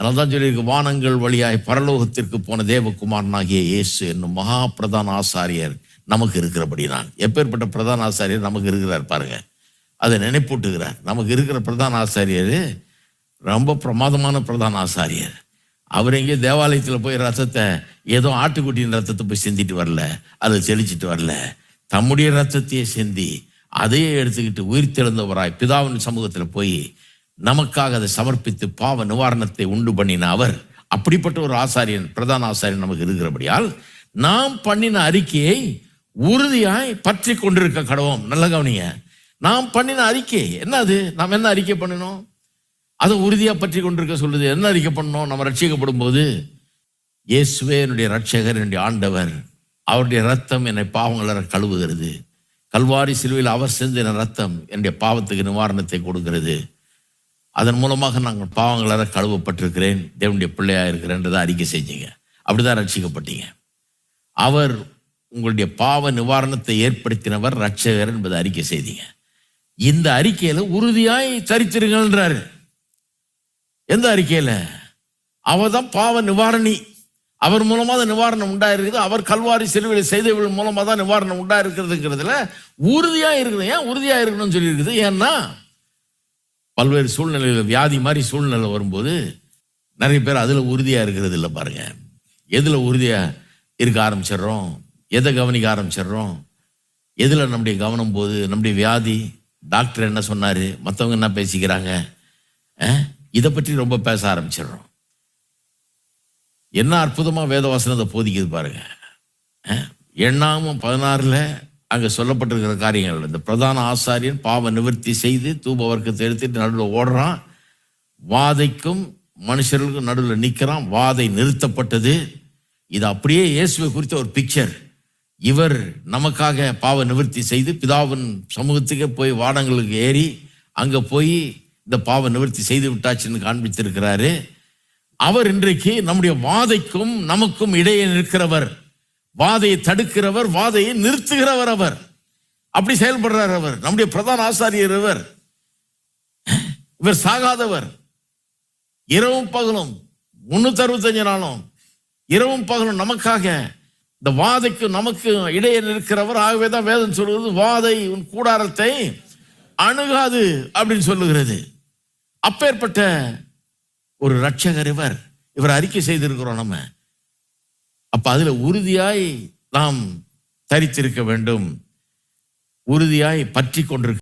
அதனால தான் சொல்லியிருக்கு வானங்கள் வழியாய் பரலோகத்திற்கு போன தேவகுமாரனாகிய இயேசு என்னும் மகா பிரதான ஆசாரியர் நமக்கு இருக்கிறபடி நான் எப்பேற்பட்ட பிரதான ஆசாரியர் நமக்கு இருக்கிறார் பாருங்க. அதை நினைப்பூட்டுகிறார். நமக்கு இருக்கிற பிரதான ஆசாரியர் ரொம்ப பிரமாதமான பிரதான ஆசாரியர். அவர் எங்கேயோ தேவாலயத்தில் போய் ரத்தத்தை ஏதோ ஆட்டுக்குட்டியின் ரத்தத்தை போய் சிந்திட்டு வரல. அதை செழிச்சிட்டு வரல. தம்முடைய ரத்தத்தையே சிந்தி அதையே எடுத்துக்கிட்டு உயிர் தெழுந்தவராய் பிதாவின் சமூகத்தில் போய் நமக்காக அதை சமர்ப்பித்து பாவ நிவாரணத்தை உண்டு பண்ணின அவர் அப்படிப்பட்ட ஒரு ஆசாரியன் பிரதான ஆசாரியன் நமக்கு இருக்கிறபடியால் நாம் பண்ணின அறிக்கையை உறுதியாய் பற்றி கொண்டிருக்க கடவோம் நல்ல கவனிங்க. நாம் பண்ணின அறிக்கை என்ன அது? நாம் என்ன அறிக்கை பண்ணினோம்? அதை உறுதியாக பற்றி கொண்டிருக்க சொல்லுது. என்ன அறிக்கை பண்ணோம் நம்ம ரட்சிக்கப்படும் போது இயேசுவே என்னுடைய ரட்சகர் என்னுடைய ஆண்டவர். அவருடைய ரத்தம் என்னை பாவங்கள கழுவுகிறது. கல்வாரி சிலுவையில் அவர் செஞ்ச ரத்தம் என்னுடைய பாவத்துக்கு நிவாரணத்தை கொடுக்கிறது. அதன் மூலமாக நாங்கள் பாவங்களால் கழுவப்பட்டிருக்கிறேன். தேவனுடைய பிள்ளையாக இருக்கிறேன்றதை அறிக்கை செஞ்சீங்க. அப்படிதான் ரட்சிக்கப்பட்டீங்க. அவர் உங்களுடைய பாவ நிவாரணத்தை ஏற்படுத்தினவர் ரட்சகர் என்பதை அறிக்கை செய்தீங்க. இந்த அறிக்கையில் உறுதியாய் சரித்திருங்கள்ன்றாரு. எந்த அறிக்கையில்? அவர் தான் பாவ நிவாரணி. அவர் மூலமாக தான் நிவாரணம் உண்டாயிருக்குது. அவர் கல்வாரி சிலுவையில் செய்தவர்கள் மூலமாக தான் நிவாரணம் உண்டாயிருக்கிறதுங்கிறதுல உறுதியாக இருக்குது ஏன் உறுதியாக இருக்கணும்னு சொல்லியிருக்குது? ஏன்னா பல்வேறு சூழ்நிலைகள் வியாதி மாதிரி சூழ்நிலை வரும்போது நிறைய பேர் அதில் உறுதியாக இருக்கிறது இல்லை பாருங்க. எதில் உறுதியாக இருக்க ஆரம்பிச்சிடுறோம்? எதை கவனிக்க ஆரம்பிச்சிடுறோம்? எதில் நம்முடைய கவனம் போது நம்முடைய வியாதி? டாக்டர் என்ன சொன்னார்? மற்றவங்க என்ன பேசிக்கிறாங்க? இதை பற்றி ரொம்ப பேச ஆரம்பிச்சிடுறோம். என்ன அற்புதமாக வேதவாசனத்தை போதிக்குது பாருங்க. அஹ், பதினாறில் அங்கே சொல்லப்பட்டிருக்கிற காரியங்கள். இந்த பிரதான ஆசாரியன் பாவ நிவர்த்தி செய்து தூப வர்க்கத்தை எடுத்துட்டு நடுவில் ஓடுறான். வாதைக்கும் மனுஷர்களுக்கும் நடுவில் நிற்கிறான் வாதை நிறுத்தப்பட்டது. இது அப்படியே இயேசுவை குறித்த ஒரு பிக்சர் இவர் நமக்காக பாவ நிவர்த்தி செய்து பிதாவின் சமூகத்துக்கே போய் வாடங்களுக்கு ஏறி அங்கே போய் இந்த பாவ நிவர்த்தி செய்து விட்டாச்சுன்னு காண்பித்திருக்கிறாரு. அவர் இன்றைக்கு நம்முடைய வாதைக்கும் நமக்கும் இடையே நிற்கிறவர். வாதையை தடுக்கிறவர் வாதையை நிறுத்துகிறவர் அவர். அப்படி செயல்படுறார் அவர். நம்முடைய பிரதான ஆசாரியர் இவர். இவர் சாகாதவர். இரவும் பகலும் முன்னூத்தி அறுபத்தஞ்சு நாளும் இரவும் பகலும் நமக்காக இந்த வாதைக்கு நமக்கு இடையே நிற்கிறவர். ஆகவே தான் வேதம் சொல்கிறது வாதை உன் கூடாரத்தை அணுகாது அப்படின்னு சொல்லுகிறது. அப்பேற்பட்ட ஒரு ரட்சகர் இவர். இவர் அறிக்கை செய்திருக்கிறோம் நம்ம. அப்ப அதுல உறுதியாய் நாம் தரித்திருக்க வேண்டும். உறுதியாய் பற்றி கொண்டிருக்க